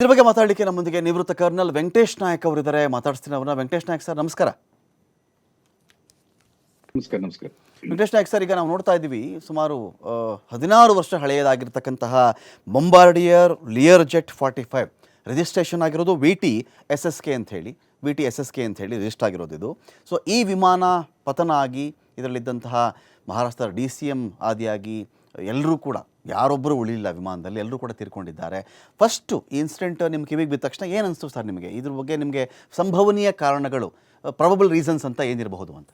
ಇದ್ರ ಬಗ್ಗೆ ಮಾತಾಡಲಿಕ್ಕೆ ನಮ್ಮೊಂದಿಗೆ ನಿವೃತ್ತ ಕರ್ನಲ್ ವೆಂಕಟೇಶ್ ನಾಯಕ್ ಅವರಿದ್ದಾರೆ. ಮಾತಾಡ್ತೀನಿ ಅವರನ್ನ. ವೆಂಕಟೇಶ್ ನಾಯಕ್ ಸರ್ ನಮಸ್ಕಾರ. ನಮಸ್ಕಾರ ನಮಸ್ಕಾರ. ವೆಂಕಟೇಶ್ ನಾಯಕ್ ಸರ್ ಈಗ ನಾವು ನೋಡ್ತಾ ಇದ್ದೀವಿ ಸುಮಾರು ಹದಿನಾರು ವರ್ಷ ಹಳೆಯದಾಗಿರ್ತಕ್ಕಂತಹ Bombardier Lear jet forty five registration ಆಗಿರೋದು V T S S K ಅಂತ ಹೇಳಿ. V T S S K ಅಂತ ಹೇಳಿ ರಿಜಿಸ್ಟರ್ ಆಗಿರೋದು ಇದು. ಸೊ ಈ ವಿಮಾನ ಪತನ ಆಗಿ ಇದರಲ್ಲಿದ್ದಂತಹ ಮಹಾರಾಷ್ಟ್ರದ ಡಿ ಸಿ ಎಂ ಆದಿಯಾಗಿ ಎಲ್ಲರೂ ಕೂಡ ಯಾರೊಬ್ಬರು ಉಳಿಲಿಲ್ಲ ವಿಮಾನದಲ್ಲಿ ಎಲ್ಲರೂ ಕೂಡ ತೀರ್ಕೊಂಡಿದ್ದಾರೆ. ಫಸ್ಟು ಇನ್ಸಿಡೆಂಟ್ ನಿಮ್ಮ ಕಿವಿಗೆ ಬಿದ್ದ ತಕ್ಷಣ ಏನು ಅನಿಸ್ತು ಸರ್ ನಿಮಗೆ? ಇದ್ರ ಬಗ್ಗೆ ನಿಮಗೆ ಸಂಭವನೀಯ ಕಾರಣಗಳು ಪ್ರಾಬಬಲ್ ರೀಸನ್ಸ್ ಅಂತ ಏನಿರಬಹುದು ಅಂತ?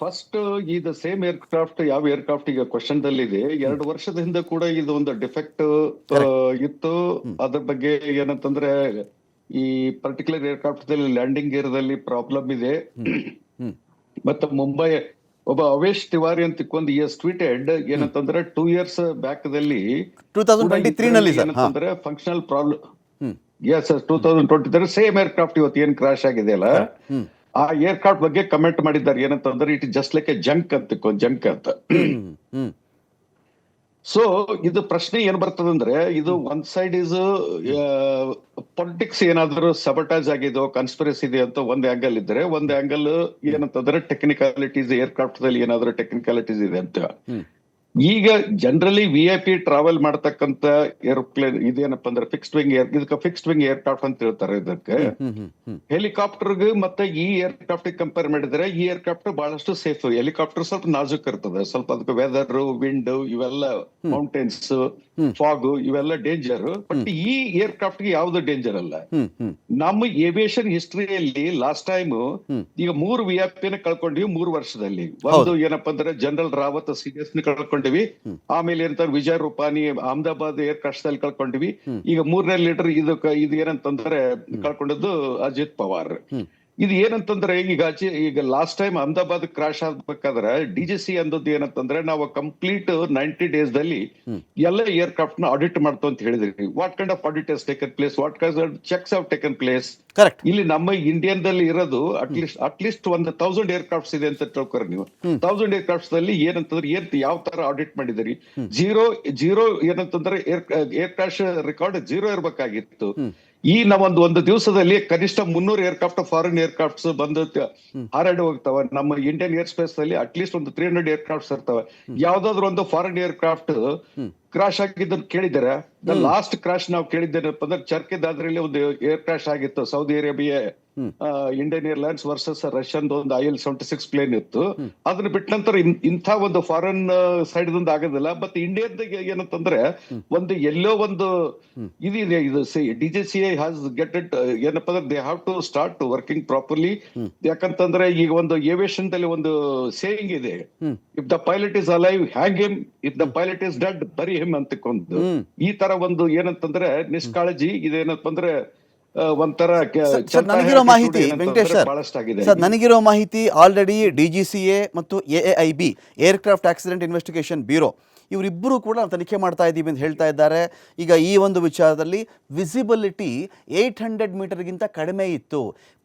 ಫಸ್ಟ್ ಇದು ಸೇಮ್ ಏರ್ಕ್ರಾಫ್ಟ್ ಯಾವ ಏರ್ಕ್ರಾಫ್ಟ್ ಈಗ ಕ್ವಶನ್ ದಲ್ಲಿದೆ ಎರಡು ವರ್ಷದ ಹಿಂದೆ ಕೂಡ ಇದು ಒಂದು ಡಿಫೆಕ್ಟ್ ಇತ್ತು. ಅದ್ರ ಬಗ್ಗೆ ಏನಂತಂದ್ರೆ ಈ ಪರ್ಟಿಕ್ಯುಲರ್ ಏರ್ಕ್ರಾಫ್ಟ್ ಲ್ಯಾಂಡಿಂಗ್ ದಲ್ಲಿ ಪ್ರಾಬ್ಲಮ್ ಇದೆ. ಮತ್ತೆ ಮುಂಬೈ ಒಬ್ಬ ಅವೇಶ್ ತಿವಾರಿ ಅಂತ ಒಂದು ಇಯರ್ಸ್ ಟ್ವೀಟೆಡ್ ಏನಂತಂದ್ರೆ ಟೂ ಇಯರ್ಸ್ ಬ್ಯಾಕ್ ದಲ್ಲಿ ಏನಂತಂದ್ರೆ functional problems two thousand twenty three same aircraft ಇವತ್ತು ಏನ್ ಕ್ರಾಶ್ ಆಗಿದೆ ಅಲ್ಲ? ಆ ಏರ್ಕ್ರಾಫ್ಟ್ ಬಗ್ಗೆ ಕಮೆಂಟ್ ಮಾಡಿದ್ದಾರೆ ಏನಂತಂದ್ರೆ it just like a junk ಅಂತ ಜಂಕ್ ಅಂತ. ಸೊ ಇದು ಪ್ರಶ್ನೆ ಏನ್ ಬರ್ತದಂದ್ರೆ ಇದು ಒಂದ್ ಸೈಡ್ ಇಸ್ ಪೊಲಿಟಿಕ್ಸ್ ಏನಾದರೂ ಸಬಟಾಜ್ ಆಗಿದೋ ಕನ್ಸ್ಪಿರಸಿ ಇದೆ ಅಂತ ಒಂದು ಆಂಗಲ್ ಇದ್ರೆ, ಒಂದು ಆಂಗಲ್ ಏನಂತಂದ್ರೆ ಟೆಕ್ನಿಕಾಲಿಟೀಸ್ ಏರ್ಕ್ರಾಫ್ಟ್ ದಲ್ಲಿ ಏನಾದ್ರು ಟೆಕ್ನಿಕಾಲಿಟೀಸ್ ಇದೆ ಅಂತ. ಈಗ generally V I P travel ಮಾಡತಕ್ಕಂತ aeroplane ಇದೇನಪ್ಪ ಅಂದ್ರೆ ಫಿಕ್ಸ್ಡ್ ವಿಂಗ್ ಏರ್ ಇದಕ್ಕೆ ಫಿಕ್ಸ್ಡ್ ವಿಂಗ್ ಏರ್ಕ್ರಾಫ್ಟ್ ಅಂತ ಹೇಳ್ತಾರೆ ಇದಕ್ಕೆ. ಹೆಲಿಕಾಪ್ಟರ್ಗೆ ಮತ್ತೆ ಈ ಏರ್ಕ್ರಾಫ್ಟ್ ಕಂಪೇರ್ ಮಾಡಿದ್ರೆ ಈ ಏರ್ಕ್ರಾಫ್ಟ್ ಬಹಳಷ್ಟು ಸೇಫ್ ಹೆಲಿಕಾಪ್ಟರ್ ಸ್ವಲ್ಪ ನಾಜುಕ್ ಇರ್ತದೆ. ಸ್ವಲ್ಪ ಅದಕ್ಕೆ ವೆದರ್ ವಿಂಡ್ ಇವೆಲ್ಲ ಮೌಂಟೇನ್ಸ್ ಫಾಗ್ ಇವೆಲ್ಲ ಡೇಂಜರ್ ಬಟ್ ಈ ಏರ್ಕ್ರಾಫ್ಟ್ಗೆ ಯಾವ್ದು ಡೇಂಜರ್ ಅಲ್ಲ. ನಮ್ಮ ಏವಿಯೇಷನ್ ಹಿಸ್ಟ್ರಿಯಲ್ಲಿ ಲಾಸ್ಟ್ ಟೈಮ್ ಈಗ ಮೂರು ವಿ ನ ಕಳ್ಕೊಂಡಿವಿ ಮೂರು ವರ್ಷದಲ್ಲಿ. ಒಂದು ಏನಪ್ಪ ಅಂದ್ರೆ ಜನರಲ್ ರಾವತ್ ಸೀರಿಯಸ್ನ ಕಳ್ಕೊಂಡಿವಿ. ಆಮೇಲೆ ಏನಂತ ವಿಜಯ್ ರೂಪಾನಿ ಅಹಮದಾಬಾದ್ ಏರ್ ಕ್ರಾಶ್ ಅಲ್ಲಿ ಕಳ್ಕೊಂಡಿವಿ ಈಗ ಮೂರನೇ ಲೀಟರ್ ಇದು ಇದು ಏನಂತಂದ್ರೆ ಕಳ್ಕೊಂಡದ್ದು ಅಜಿತ್ ಪವಾರ್. ಇದು ಏನಂತಂದ್ರೆ ಈಗ ಈಗ ಲಾಸ್ಟ್ ಟೈಮ್ ಅಹಮದಾಬಾದ್ ಕ್ರಾಶ್ ಆಗ್ಬೇಕಾದ್ರೆ ಡಿ ಜಿ ಸಿ ಅಂದದ್ದು ಏನಂತಂದ್ರೆ ನಾವು ಕಂಪ್ಲೀಟ್ ನೈಂಟಿ ಡೇಸ್ ದಲ್ಲಿ ಎಲ್ಲ ಏರ್ಕ್ರಾಫ್ಟ್ನ ಆಡಿಟ್ ಮಾಡ್ತು ಅಂತ ಹೇಳಿದ್ರಿ. What kind of audit has taken place what kind checks have taken place correct ಇಲ್ಲಿ ನಮ್ಮ ಇಂಡಿಯನ್ ದಲ್ಲಿ ಇರೋದು ಅಟ್ಲೀಸ್ಟ್ ಅಟ್ಲೀಸ್ಟ್ ಒಂದು ತೌಸಂಡ್ ಏರ್ ಕ್ರಾಫ್ಟ್ಸ್ ಇದೆ ಅಂತ ತಿಳ್ಕೊರಿ ನೀವು. ತೌಸಂಡ್ ಏರ್ ಕ್ರಾಫ್ಟ್ಸ್ ದಲ್ಲಿ ಏನಂತಂದ್ರೆ ಏನ್ ಯಾವ ತರ ಆಡಿಟ್ ಮಾಡಿದಿರಿ? ಜೀರೋ ಜೀರೋ ಏನಂತಂದ್ರೆ air air crash record zero ಇರ್ಬೇಕಾಗಿತ್ತು. ಈ ನಾವೊಂದು ಒಂದು ದಿವಸದಲ್ಲಿ ಕನಿಷ್ಠ ಮುನ್ನೂರು ಏರ್ಕ್ರಾಫ್ಟ್ ಫಾರಿನ್ ಏರ್ಕ್ರಾಫ್ಟ್ಸ್ ಬಂದು ಹಾರಾಡಿ ಹೋಗ್ತಾವ. ನಮ್ಮ ಇಂಡಿಯನ್ ಏರ್ ಸ್ಪೇಸ್ ಅಲ್ಲಿ ಅಟ್ಲೀಸ್ಟ್ ಒಂದು ತ್ರೀ ಹಂಡ್ರೆಡ್ ಏರ್ಕ್ರಾಫ್ಟ್ಸ್ ಇರ್ತವೆ. ಯಾವ್ದಾದ್ರು ಒಂದು ಫಾರಿನ್ ಏರ್ಕ್ರಾಫ್ಟ್ ಕ್ರಾಶ್ ಆಗಿದ್ದನ್ನು ಕೇಳಿದ್ದಾರೆ? ದ ಲಾಸ್ಟ್ ಕ್ರಾಶ್ ನಾವು ಕೇಳಿದ್ದೇನಪ್ಪ ಅಂದ್ರೆ ಚರ್ಕೆ ದಾದ್ರಲ್ಲಿ ಒಂದು ಏರ್ ಕ್ರಾಶ್ ಆಗಿತ್ತು. Saudi Arabia Indian airlines versus Russian ಒಂದು I L seventy six plane ಇತ್ತು. ಅದನ್ನ ಬಿಟ್ಟ ನಂತರ ಇಂಥ ಒಂದು ಫಾರಿನ್ ಸೈಡ್ ದಿಂದ ಆಗೋದಿಲ್ಲ. ಬಟ್ ಇಂಡಿಯಾದ ಏನಂತಂದ್ರೆ ಒಂದು ಎಲ್ಲೋ ಒಂದು ಇದಿದೆ ಇದು D G C A has get it ಏನಪ್ಪ ಅಂದ್ರೆ they have to start working properly ಯಾಕಂತಂದ್ರೆ ಈಗ ಒಂದು ಏವಿಯೇಷನ್ ದಲ್ಲಿ ಒಂದು ಸೇಯಿಂಗ್ ಇದೆ. If the pilot is alive hang him if the pilot is dead bury him. ಅಂತಕ್ಕೊಂದು. ಈ ತರ ಒಂದು ಏನಂತಂದ್ರೆ ನಿಷ್ಕಾಳಜಿ ಇದೇನಪ್ಪ ಅಂದ್ರೆ ಒಂಥರ ನನಗಿರೋ ಮಾಹಿತಿ ವೆಂಕಟೇಶ್ ಸರ್ ನನಗಿರೋ ಮಾಹಿತಿ already D G C A ಮತ್ತು A A I B aircraft accident investigation bureau ಇವರಿಬ್ಬರು ಕೂಡ ನಾವು ತನಿಖೆ ಮಾಡ್ತಾ ಇದ್ದೀವಿ ಅಂತ ಹೇಳ್ತಾ ಇದ್ದಾರೆ. ಈಗ ಈ ಒಂದು ವಿಚಾರದಲ್ಲಿ ವಿಸಿಬಿಲಿಟಿ ಏಯ್ಟ್ ಹಂಡ್ರೆಡ್ ಮೀಟರ್ಗಿಂತ ಕಡಿಮೆ ಇತ್ತು.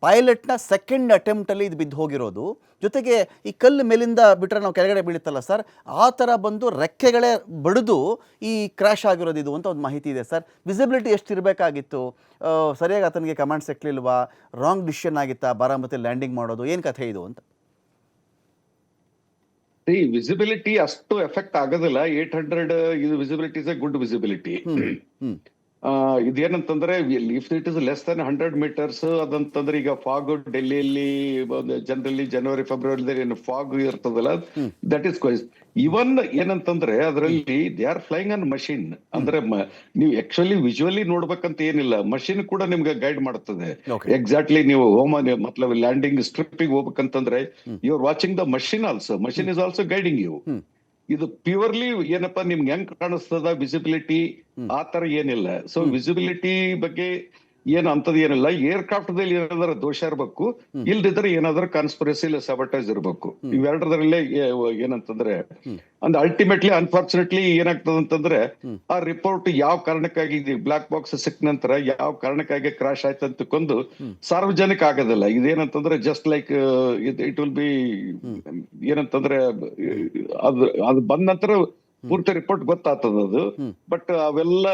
ಪೈಲಟ್ನ ಸೆಕೆಂಡ್ ಅಟೆಂಪ್ಟಲ್ಲಿ ಇದು ಬಿದ್ದು ಹೋಗಿರೋದು. ಜೊತೆಗೆ ಈ ಕಲ್ಲು ಮೇಲಿಂದ ಬಿಟ್ಟರೆ ನಾವು ಕೆಳಗಡೆ ಬೀಳುತ್ತಲ್ಲ ಸರ್ ಆ ಥರ ಬಂದು ರೆಕ್ಕೆಗಳೇ ಬಡಿದು ಈ ಕ್ರ್ಯಾಶ್ ಆಗಿರೋದು ಇದು ಅಂತ ಒಂದು ಮಾಹಿತಿ ಇದೆ ಸರ್. ವಿಸಿಬಿಲಿಟಿ ಎಷ್ಟು ಇರಬೇಕಾಗಿತ್ತು? ಸರಿಯಾಗಿ ಆತನಿಗೆ ಕಮಾಂಡ್ ಸಿಕ್ಲಿಲ್ವಾ? ರಾಂಗ್ ಡಿಸಿಷನ್ ಆಗಿತ್ತಾ? ಬಾರಾಮತಿ ಲ್ಯಾಂಡಿಂಗ್ ಮಾಡೋದು? ಏನು ಕಥೆ ಇದು ಅಂತ? ವಿಸಿಬಿಲಿಟಿ ಅಷ್ಟು ಎಫೆಕ್ಟ್ ಆಗೋದಿಲ್ಲ. ಏಟ್ ಹಂಡ್ರೆಡ್ ಇದು visibility good visibility. ಇದೇನಂತಂದ್ರೆ if it is less than hundred meters ಅದಂತಂದ್ರೆ ಈಗ ಫಾಗ್ ಡೆಲ್ಲಿಯಲ್ಲಿ ಜನರಲಿ ಜನವರಿ ಫೆಬ್ರವರಿ ಏನು ಫಾಗ್ ಇರ್ತದಲ್ಲ ದಟ್ ಇಸ್ ಕ್ವೈಸ್ ಇವನ್ ಏನಂತಂದ್ರೆ ಅದರಲ್ಲಿ they are flying on machine ಅಂದ್ರೆ ನೀವು ಆಕ್ಚುಲಿ ವಿಜುವಲಿ ನೋಡ್ಬೇಕಂತ ಏನಿಲ್ಲ. ಮಷಿನ್ ಕೂಡ ನಿಮ್ಗೆ ಗೈಡ್ ಮಾಡ್ತದೆ. ಎಕ್ಸಾಕ್ಟ್ಲಿ ನೀವು ಹೋಮ ಮತ್ಲಬ್ ಲ್ಯಾಂಡಿಂಗ್ ಸ್ಟ್ರಿಪ್ಪಿಗೆ ಹೋಗ್ಬೇಕಂತಂದ್ರೆ you are watching the machine also machine is also guiding you. ಇದು ಪ್ಯೂರ್ಲಿ ಏನಪ್ಪಾ ನಿಮ್ಗೆ ಹೆಂಗ್ ಕಾಣಿಸ್ತದ ವಿಸಿಬಿಲಿಟಿ ಆ ತರ ಏನಿಲ್ಲ. ಸೊ ವಿಸಿಬಿಲಿಟಿ ಬಗ್ಗೆ ಏನ್ ಅಂತದ್ ಏನಿಲ್ಲ. ಏರ್ಕ್ರಾಫ್ಟ್ ದಲ್ಲಿ ಏನಾದ್ರೂ ದೋಷ ಇರಬೇಕು. ಇಲ್ದಿದ್ರೆ ಏನಾದ್ರೂ ಕಾನ್ಸ್ಪಿರಸಿ ಇಲ್ಲ ಸಬಟೈಸ್ ಇರ್ಬೇಕು. ಇವೆರಡರಲ್ಲೇ ಏನಂತಂದ್ರೆ ಅಂದ್ ಅಲ್ಟಿಮೇಟ್ಲಿ ಅನ್ಫಾರ್ಚುನೇಟ್ಲಿ ಏನಾಗ್ತದ ಅಂತಂದ್ರೆ ಆ ರಿಪೋರ್ಟ್ ಯಾವ ಕಾರಣಕ್ಕಾಗಿ ಬ್ಲಾಕ್ ಬಾಕ್ಸ್ ಸಿಕ್ಕ ನಂತರ ಯಾವ ಕಾರಣಕ್ಕಾಗಿ ಕ್ರಾಶ್ ಆಯ್ತು ಅಂತ ಕೊಂದು ಸಾರ್ವಜನಿಕ ಆಗೋದಿಲ್ಲ. ಇದೇನಂತಂದ್ರೆ just like it will be ಏನಂತಂದ್ರೆ ಅದು ಅದು ಬಂದ ನಂತರ ಪೂರ್ತಿ ರಿಪೋರ್ಟ್ ಗೊತ್ತಾಗ್ತದ ಅದು ಬಟ್ ಅವೆಲ್ಲ